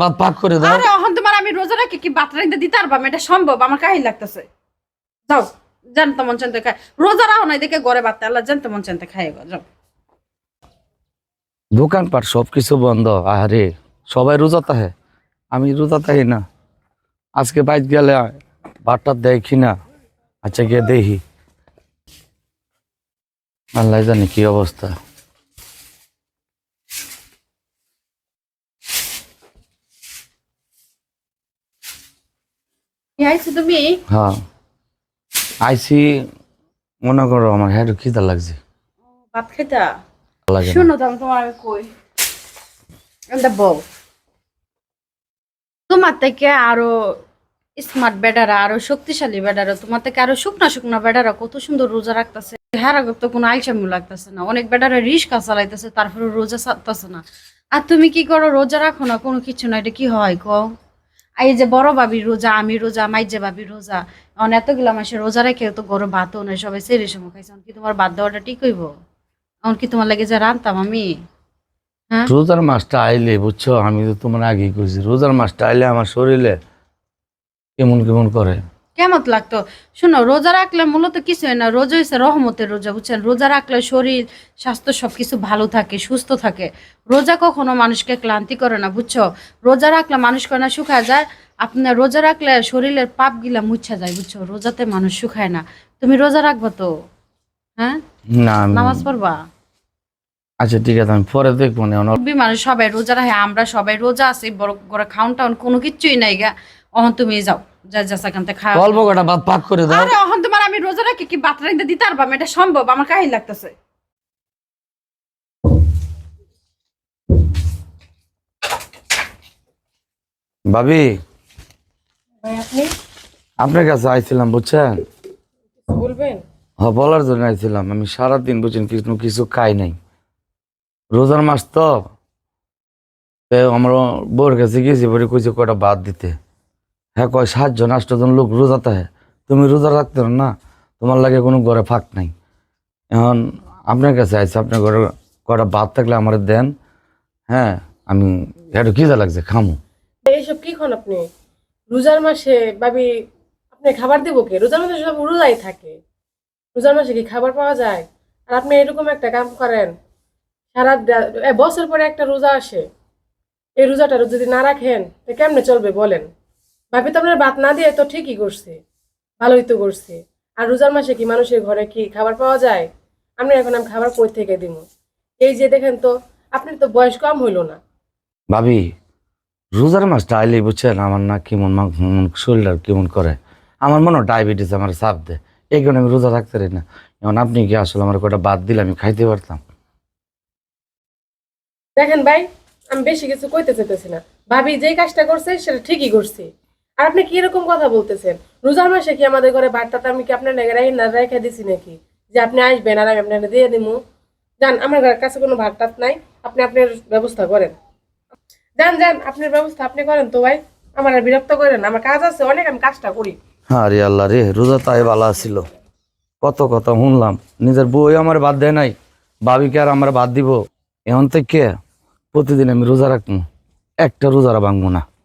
ভাত পাক করে দাও। আরে এখন তোমার আমি রোজা রাখি কি? বাত রাখতে দিতে পারবাম এটা সম্ভব? আমার কাহিল লাগতেছে। যাও জান তো মন চাইতে খায়। রোজা রাখো নাই দেখে ঘরে বাত আল্লাহ জান তো মন চাইতে খাই গো যাও। দোকানপাট সব কিছু বন্ধ। আরে সবাই রোজা তাহে। আমি রোজা তাহি না। আজকে বাইক গেলে ভাতটা দেখি না। আচ্ছা গিয়ে দেখি। আল্লাহ জানি কি অবস্থা। আইছো তুমি? হ্যাঁ। মনে করো আমার হ্যাঁ খিদা লাগছে। ভাত খেতা? লাগে না। শুনো তোমার আমি কই। এটা বউ। তোমার থেকে আরও স্মার্ট বেডারা আরও শক্তিশালী বেডারা তোমার থেকে আরও শুকনা শুকনা বেডারা কত সুন্দর রোজা রাখতেছে। হ্যাঁ তো কোনো আইসামি লাগতেছে না। অনেক বেডারা রিস্কা চালাইতেছে তারপরে রোজা ছাড়তেছে না। আর তুমি কি করো রোজা রাখো না কোনো কিছু না এটা কি হয় কও? এই যে বড় বাবির রোজা আমি রোজা মাইজে বাবির রোজা, অন এতগুলো মাসে রোজা রেখে তো গরম ভাতও নয় সবাই সেরে সময় খাইছে কি তোমার বাদ দেওয়াটা ঠিক হইব? এমন কি তোমার লাগে যে রানতাম আমি? হ্যাঁ? রোজার মাসটা আইলে, বুঝছ? আমি তো তোমার আগেই কইছি, রোজার মাসটা আইলে আমার শরীরে কেমন কেমন করে? কেমন লাগতো? শোনো রোজা রাখলে মূলত কিছু হয় না রোজা হয়েছে রহমতের রোজা বুঝছেন? রোজা রাখলে শরীর স্বাস্থ্য সবকিছু ভালো থাকে সুস্থ থাকে। রোজা কখনো মানুষকে ক্লান্তি করে না বুঝছ? রোজা রাখলে মানুষ করে না শুকায় যায়। আপনার রোজা রাখলে শরীরের পাপ গিলা মুছা যায় বুঝছ? রোজাতে মানুষ শুকায় না। তুমি রোজা রাখব তো? হ্যাঁ? না নামাজ পড়বা? আচ্ছা ঠিক আছে আমি পরে দেখব না মানুষ সবাই রোজা রাখে আমরা সবাই রোজা আছি বড় করে খাউন টাউন কোনো কিচ্ছুই নাই গা। অহন তুমি যাও। যা যা সেখানতে খাওয়া অল্প কটা ভাত পাক করে দাও। আরে অহন তোমার আমি রোজা রাখি কি বাত রাখতে দিতে পারবাম এটা সম্ভব আমার কাহিল লাগতেছে। ভাবি আপনার কাছে আইছিলাম বুঝছেন? বলবেন? হ্যাঁ বলার জন্য আইছিলাম। আমি সারাদিন বুঝছেন কিছু কিছু খাই নাই। রোজার মাস তো আমার বউর কাছে গেছি বলে কইছে কটা বাদ দিতে। হ্যাঁ কয়, সাতজন, আটজন লোক রোজা তাহে তুমি রোজা রাখতে না, তোমার লাগে কোনো ঘরে ফাঁক নাই। এখন আপনার কাছে আইছে আপনার ঘরে কয়টা ভাত থাকলে আমার দেন। হ্যাঁ আমি একটু খিদা লাগছে, খামু। এইসব কি খন আপনি? রোজার মাসে ভাবি, আপনি খাবার দেবো কে? রোজার মাসে সব রোজাই থাকে। রোজার মাসে কি খাবার পাওয়া যায়? আর আপনি এরকম একটা কাম করেন সারা বছর পরে একটা রোজা আসে। এই রোজাটা যদি না রাখেন কেমনে চলবে বলেন? ভাবি তো আপনার ভাত না দিয়ে তো ঠিকই করছে ভালোই তো করছে। আর রোজার মাসে কি মানুষের ঘরে কি খাবার পাওয়া যায়? আপনি এখন আমি খাবার কই থেকে দিব এই যে দেখেন তো আপনার তো বয়স কম হইল না। ভাবি রোজার মাসটা আইলেই বুঝছেন আমার না কেমন মন শরীরটা কেমন করে? আমার মনে ডায়াবেটিস আমার চাপ দেয়। এই কারণে আমি রোজা রাখতে পারি না। এখন আপনি কি আসলে আমার কটা বাদ দিলে আমি খাইতে পারতাম? দেখেন ভাই আমি বেশি কিছু কইতে চাইতেছি না। ভাবি যেই কাজটা করছে সেটা ঠিকই করছে। আর আপনি কি এরকম কথা বলতেছেন? রোজার মাসে কি আমাদের ঘরে ভাতটা আমি কি আপনার রেখে না রেখে দিছি নাকি? যে আপনি আসবেন আর আমি আপনাকে দিয়ে দিমু। যান, আমার ঘরের কাছে কোনো ভাত টাত নাই। আপনি আপনার ব্যবস্থা করেন। যান যান, আপনার ব্যবস্থা আপনি করেন তো ভাই। আমার আর বিরক্ত করেন আমার কাজ আছে, অনেক আমি কাজটা করি। হ্যাঁ রে আল্লাহ রে, রোজা তাই ভালো ছিল। কত কথা শুনলাম। নিজের বই আমার বাদ দেয় নাই। ভাবিকে আর আমার বাদ দিব। এখন থেকে প্রতিদিন আমি রোজা রাখব। একটা রোজারা ভাঙবো না।